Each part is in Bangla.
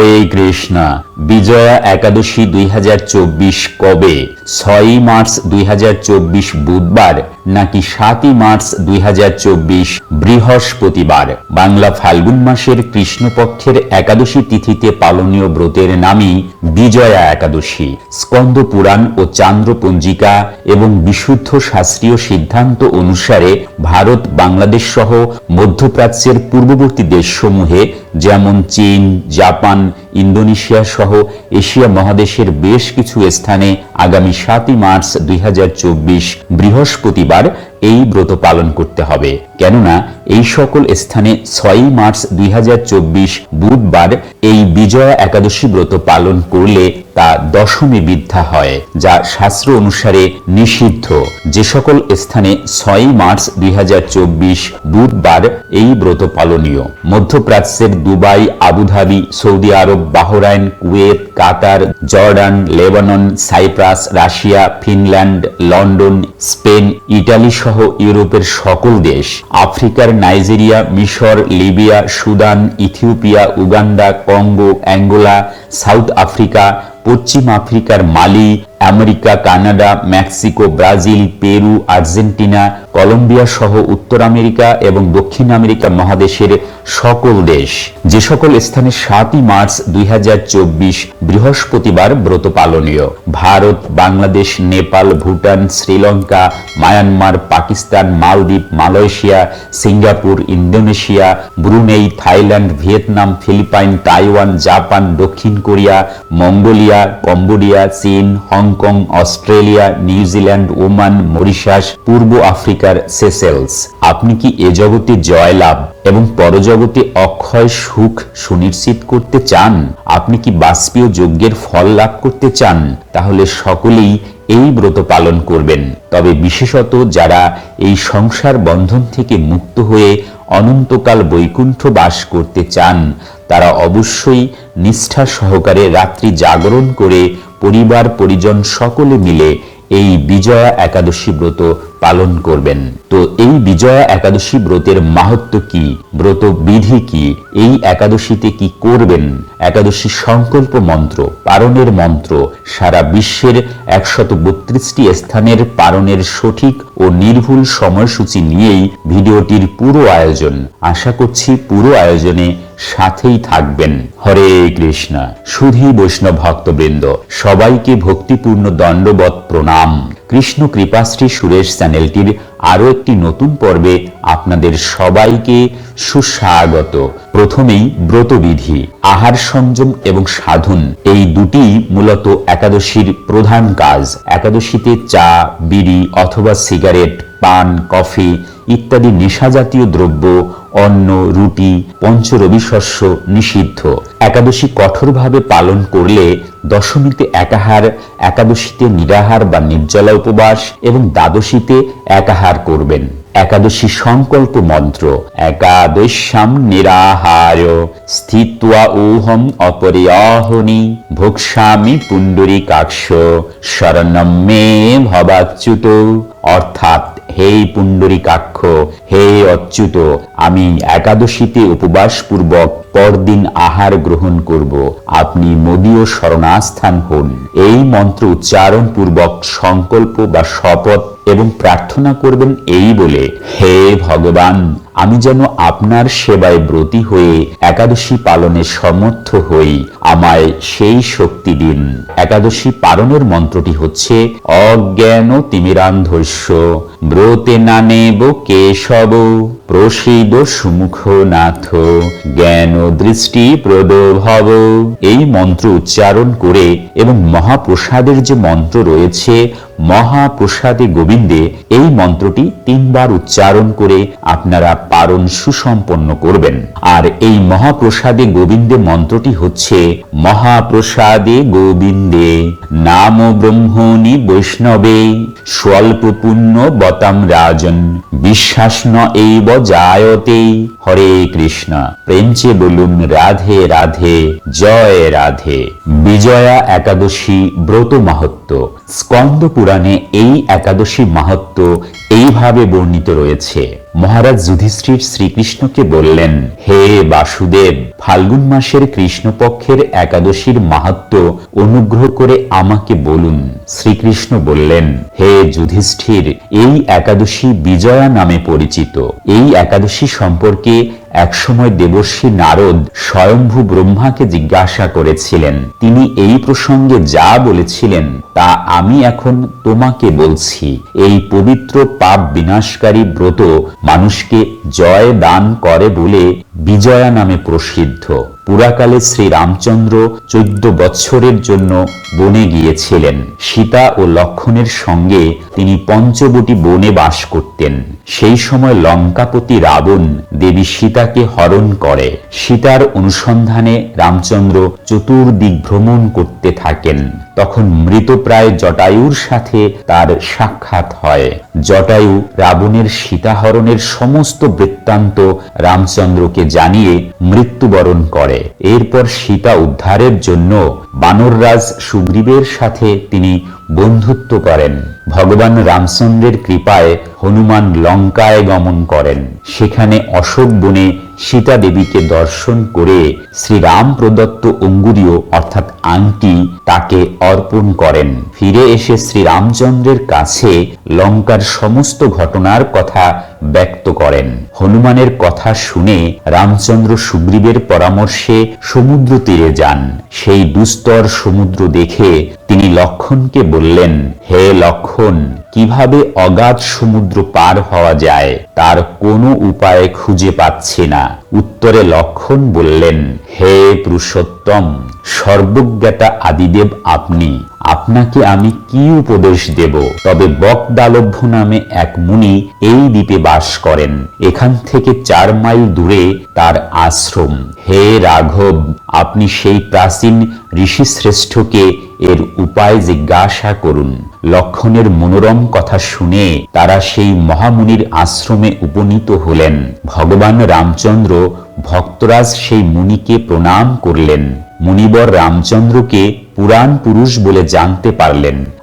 হরে কৃষ্ণা। বিজয়া একাদশী দুই হাজার চব্বিশ কবে? ছয়ই মার্চ দুই হাজার চব্বিশ বুধবার নাকি সাতই মার্চ দুই হাজার চব্বিশ বৃহস্পতিবার, বাংলা ফাল্গুন মাসের কৃষ্ণপক্ষের একাদশী তিথিতে পালনীয় ব্রতের নামই বিজয়া একাদশী। স্কন্দ পুরাণ ও চান্দ্র এবং বিশুদ্ধ শাস্ত্রীয় সিদ্ধান্ত অনুসারে ভারত, বাংলাদেশ সহ মধ্যপ্রাচ্যের পূর্ববর্তী দেশসমূহে, যেমন চীন, জাপান, ইন্দোনেশিয়া সহ এশিয়া মহাদেশের বেশ কিছু স্থানে আগামী সাতই মার্চ দুই হাজার চব্বিশ বৃহস্পতিবার এই ব্রত পালন করতে হবে। কেননা এই সকল স্থানে ছয়ই মার্চ দুই হাজার চব্বিশ বুধবার এই বিজয়া একাদশী ব্রত পালন করলে তা দশমী বিদ্যা হয়, যা শাস্ত্র অনুসারে নিষিদ্ধ। যে সকল স্থানে ছয়ই মার্চ দুই বুধবার এই ব্রত পালনীয়। মধ্যপ্রাচ্যের দুবাই, আবুধাবি, সৌদি আরব, Bahrain, Kuwait, Qatar, Jordan, Lebanon, Cyprus, Russia, Finland, London, Spain, Italy সহ ইউরোপের সকল দেশ, আফ্রিকার নাইজেরিয়া, মিশর, Libya, Sudan, Ethiopia, Uganda, Congo, Angola, South Africa পশ্চিম আফ্রিকার Mali America, Canada, Mexico, Brazil, Peru, Argentina, Colombia সহ উত্তর আমেরিকা এবং দক্ষিণ আমেরিকা মহাদেশের সকল দেশ। যে সকল স্থানে সাতই মার্চ দুই বৃহস্পতিবার ব্রত পালনীয়। ভারত, বাংলাদেশ, নেপাল, ভুটান, শ্রীলঙ্কা, মায়ানমার, পাকিস্তান, মালদ্বীপ, Malaysia, Singapore, Indonesia, Brunei, Thailand, Vietnam, Philippine, Taiwan, Japan, দক্ষিণ কোরিয়া, মঙ্গোলিয়া, কম্বোডিয়া, চীন Hong Kong, Australia New Zealand Oman, Mauritius, পূর্ব আফ্রিকার সেসেলস। আপনি কি এ জগতে জয়লাভ এবং পরজগতে অক্ষয়, সুখ সুনিশ্চিত করতে চান? আপনি কি বাষ্পীয় যজ্ঞের ফল লাভ করতে চান? তাহলে সকলেই এই ব্রত পালন করবেন। তবে বিশেষত যারা এই সংসার বন্ধন থেকে মুক্ত হয়ে অনন্তকাল বৈকুণ্ঠ বাস করতে চান, তারা অবশ্যই নিষ্ঠা সহকারে রাত্রি জাগরণ করে পরিবার পরিজন সকলে মিলে এই বিজয়া একাদশী ব্রত পালন করবেন। তো এই বিজয়া একাদশী ব্রতের মাহাত্ম কি? ব্রত বিধি কি? এই একাদশীতে কি করবেন? একাদশী সংকল্প মন্ত্র, পারণের মন্ত্র সারা বিশ্বের একশত বত্রিশটি স্থানের পারণের সঠিক ও নির্ভুল সময়সূচি নিয়েই ভিডিওটির পুরো আয়োজন। আশা করছি পুরো আয়োজনে সাথেই থাকবেন। হরে কৃষ্ণা। সুধী বৈষ্ণব ভক্তবৃন্দ, সবাইকে ভক্তিপূর্ণ দণ্ডবত প্রণাম। কৃষ্ণ কৃপাশ্রী সুরেশ চ্যানেলটির আরও একটি নতুন পর্বে আপনাদের সবাইকে সুস্বাগত। প্রথমেই ব্রতবিধি, আহার সংযম এবং সাধন। এই দুটি মূলত একাদশীর প্রধান কাজ। একাদশীতে চা, বিড়ি অথবা সিগারেট, পান, কফি ইত্যাদি নেশাজাতীয় দ্রব্য, অন্ন, রুটি পঞ্চরবি শস্য নিষিদ্ধ। একাদশী কঠোরভাবে পালন করলে দশমীতে একাহার, একাদশীতে নিরাহার বা নির্জলা উপবাস এবং দ্বাদশীতে একাহার করবেন। একাদশী সংকল্প মন্ত্র একাদশ্যাম নিরাহার স্থিত্বা ওহম অপরিয়াহনি ভোক্সামি পুণ্ডরী কাক্ষ শরণম মে ভবাচ্যুত। অর্থাৎ হে পুণ্ডরীকাক্ষ হে অচ্যুত, আমি একাদশীতে উপবাস পূর্বক পরদিন আহার গ্রহণ করব। আপনি মদীয় শরণাস্থান হন। এই মন্ত্র উচ্চারণ পূর্বক সংকল্প বা শপথ এবং প্রার্থনা করবেন এই বলে, হে ভগবান আমি যেন আপনার সেবায় ব্রতী হয়ে একাদশী পালনে সমর্থ হই। আমায় সেই শক্তি দিন। একাদশী পালনের মন্ত্রটি হচ্ছে, অজ্ঞান তিমিরান্ধস্য। ব্রতে না নেব কেশব প্রসিদ সুমুখ নাথ, জ্ঞান দৃষ্টি প্রদভব এই মন্ত্র উচ্চারণ করে এবং মহাপ্রসাদের যে মন্ত্র রয়েছে, মহাপ্রসাদে গোবিন্দে এই মন্ত্রটি তিনবার উচ্চারণ করে আপনারা পারণ সুসম্পন্ন করবেন। আর এই মহাপ্রসাদে গোবিন্দে মন্ত্রটি হচ্ছে, মহাপ্রসাদে গোবিন্দে, নাম ব্রহ্মণী বৈষ্ণবে স্বল্প পুণ্য বতাম রাজন, বিশ্বাস ন এইব জায়তে। হরে কৃষ্ণ প্রেমচে বলুন রাধে রাধে, জয় রাধে। বিজয়া একাদশী ব্রত মাহাত্ম স্কন্দ পুরাণে এই একাদশী মাহাত্ম এইভাবে বর্ণিত রয়েছে। মহারাজ যুধিষ্ঠির শ্রীকৃষ্ণকে বললেন, হে বাসুদেব, ফাল্গুন মাসের কৃষ্ণপক্ষের একাদশীর মাহাত্ম অনুগ্রহ করে আমাকে বলুন। শ্রীকৃষ্ণ বললেন, হে যুধিষ্ঠির, এই একাদশী বিজয়া নামে পরিচিত। এই একাদশী সম্পর্কে একসময় দেবর্ষী নারদ স্বয়ম্ভু ব্রহ্মাকে জিজ্ঞাসা করেছিলেন। তিনি এই প্রসঙ্গে যা বলেছিলেন তা আমি এখন তোমাকে বলছি, এই পবিত্র পাপ বিনাশকারী ব্রত মানুষকে জয় দান করে বলে বিজয়া নামে প্রসিদ্ধ। পুরাকালে শ্রী রামচন্দ্র চোদ্দ বৎসরের জন্য বনে গিয়েছিলেন। সীতা ও লক্ষণের সঙ্গে তিনি পঞ্চবটি বনে বাস করতেন। সেই সময় লঙ্কাপতি রাবণ দেবী সীতাকে হরণ করে। সীতার অনুসন্ধানে রামচন্দ্র চতুর্দিক ভ্রমণ করতে থাকেন। তখন মৃতপ্রায় জটায়ুর সাথে তার সাক্ষাৎ হয়। জটায়ু রাবণের সীতাহরণের সমস্ত বৃত্তান্ত রামচন্দ্রকে জানিয়ে মৃত্যুবরণ করে। এরপর সীতা উদ্ধারের জন্য বানররাজ সুগ্রীবের সাথে তিনি বন্ধুত্ব করেন। ভগবান রামচন্দ্রের কৃপায় হনুমান লঙ্কায় গমন করেন। সেখানে অশোক বনে সীতা দেবীকে দর্শন করে শ্রীরাম প্রদত্ত অঙ্গুরীয় অর্থাৎ আংটি তাকে অর্পণ করেন। ফিরে এসে শ্রীরামচন্দ্রের কাছে লঙ্কার সমস্ত ঘটনার কথা ব্যক্ত করেন। হনুমানের কথা শুনে রামচন্দ্র সুগ্রীবের পরামর্শে সমুদ্র তীরে যান। সেই দুস্তর সমুদ্র দেখে তিনি লক্ষণকে বললেন, হে লক্ষণ, কীভাবে অগাধ সমুদ্র পার হওয়া যায়, তার কোনো উপায় খুঁজে পাচ্ছি না। উত্তরে লক্ষণ বললেন, হে পুরুষোত্তম, সর্বজ্ঞাতা আদিদেব আপনি আপনাকে আমি কি উপদেশ দেব? তবে বকদালভ্য নামে এক মুনি এই দ্বীপে বাস করেন। এখান থেকে চার মাইল দূরে তার আশ্রম। হে রাঘব, আপনি সেই প্রাচীন ঋষি শ্রেষ্ঠকে এর উপায় জিজ্ঞাসা করুন। লক্ষণের মনোরম কথা শুনে তারা সেই মহামুনির আশ্রমে উপনীত হলেন। ভগবান রামচন্দ্র, ভক্তরাজ সেই মুনিকে প্রণাম করলেন। মুনিবর রামচন্দ্রকে পুরাণ পুরুষ বলে জানতে পারলেন।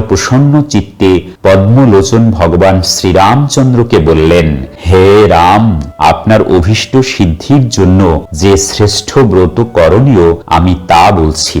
প্রসন্ন চিত্তে পদ্মলোচন ভগবান শ্রীরামচন্দ্রকে বললেন হে রাম আপনার অভীষ্ট সিদ্ধির জন্য যে শ্রেষ্ঠ ব্রত করণীয় আমি তা বলছি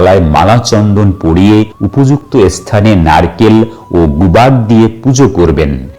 গলায় মালা চন্দন পরিয়ে উপযুক্ত স্থানে নারকেল ও গুবাগ দিয়ে পুজো করবেন।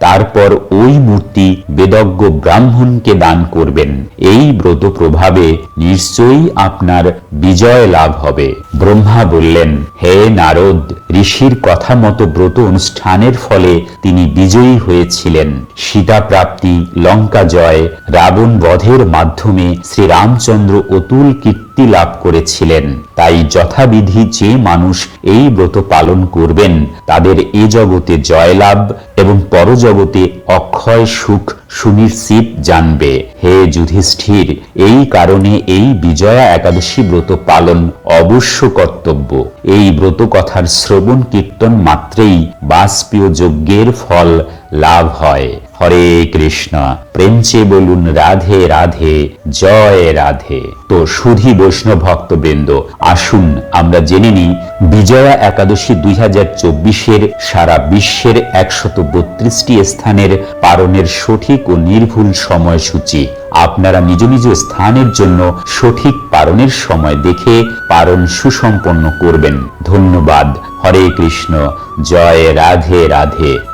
তারপর ওই মূর্তি বেদজ্ঞ ব্রাহ্মণকে দান করবেন। এই ব্রত প্রভাবে নিশ্চয়ই আপনার বিজয় লাভ হবে। ব্রহ্মা বললেন, হে নারদ, ঋষির কথা মতো ব্রত অনুষ্ঠানের ফলে তিনি বিজয়ী হয়েছিলেন। সীতা প্রাপ্তি লঙ্কা জয়, রাবণ বধের মাধ্যমে শ্রীরামচন্দ্র অতুল কীর্তি মুক্তি লাভ করেছিলেন। তাই যথাবিধি যে মানুষ এই ব্রত পালন করবেন, তাদের এ জগতে জয়লাভ এবং পরজগতে অক্ষয় সুখ সুনিশ্চিত জানবে। হে যুধিষ্ঠির, এই কারণে এই বিজয়া একাদশী ব্রত পালন অবশ্য কর্তব্য। এই ব্রত কথার শ্রবণ কীর্তন মাত্রেই বাষ্পীয় যজ্ঞের ফল লাভ হয়। হরে কৃষ্ণ প্রেমচে বলুন রাধে রাধে, জয় রাধে। তো সুধী বৈষ্ণব ভক্তবৃন্দ, আসুন আমরা জেনে নিই বিজয়া একাদশী দুই হাজার চব্বিশের সারা বিশ্বের একশত বত্রিশটি স্থানের পারণের সঠিক ও নির্ভুল সময়সূচি। আপনারা নিজ নিজ স্থানের জন্য সঠিক পারণের সময় দেখে পারণ সুসম্পন্ন করবেন। ধন্যবাদ। হরে কৃষ্ণ। জয় রাধে রাধে।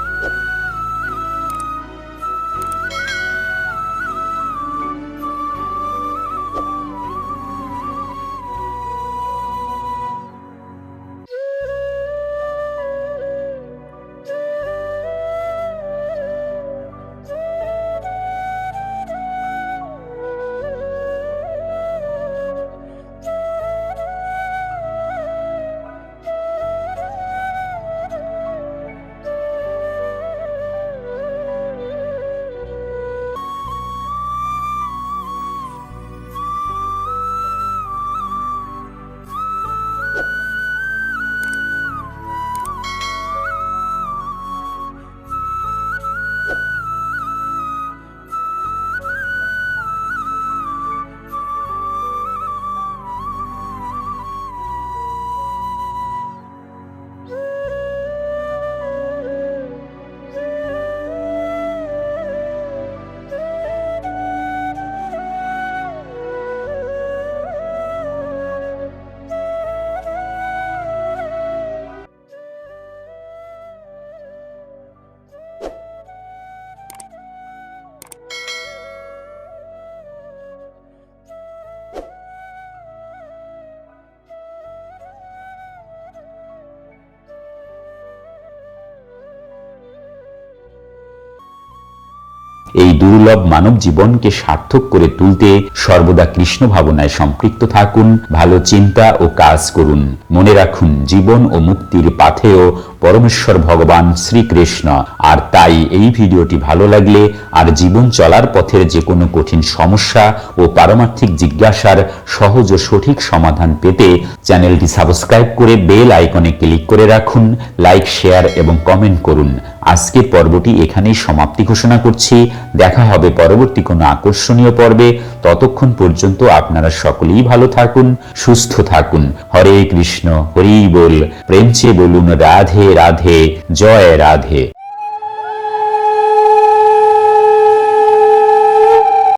এই দুর্লভ মানব জীবনকে সার্থক করে তুলতে সর্বদা কৃষ্ণ ভাবনায় সম্পৃক্ত থাকুন, ভালো চিন্তা ও কাজ করুন। মনে রাখুন, জীবন ও মুক্তির পাথেও পরমেশ্বর ভগবান শ্রীকৃষ্ণ। আর তাই এই ভিডিওটি ভালো লাগলে আর জীবন চলার পথের যে কোনো কঠিন সমস্যা ও পারমার্থিক জিজ্ঞাসার সহজ ও সঠিক সমাধান পেতে চ্যানেলটি সাবস্ক্রাইব করে বেল আইকনে ক্লিক করে রাখুন, লাইক, শেয়ার এবং কমেন্ট করুন। আজকের পর্বটি এখানেই সমাপ্তি ঘোষণা করছি। দেখা হবে পরবর্তী কোনো আকর্ষণীয় পর্বে। ততক্ষণ পর্যন্ত আপনারা সকলেই ভালো থাকুন, সুস্থ থাকুন। হরে কৃষ্ণ, হরি বল। প্রেমচে বলুন, রাধে রাধে, জয় রাধে।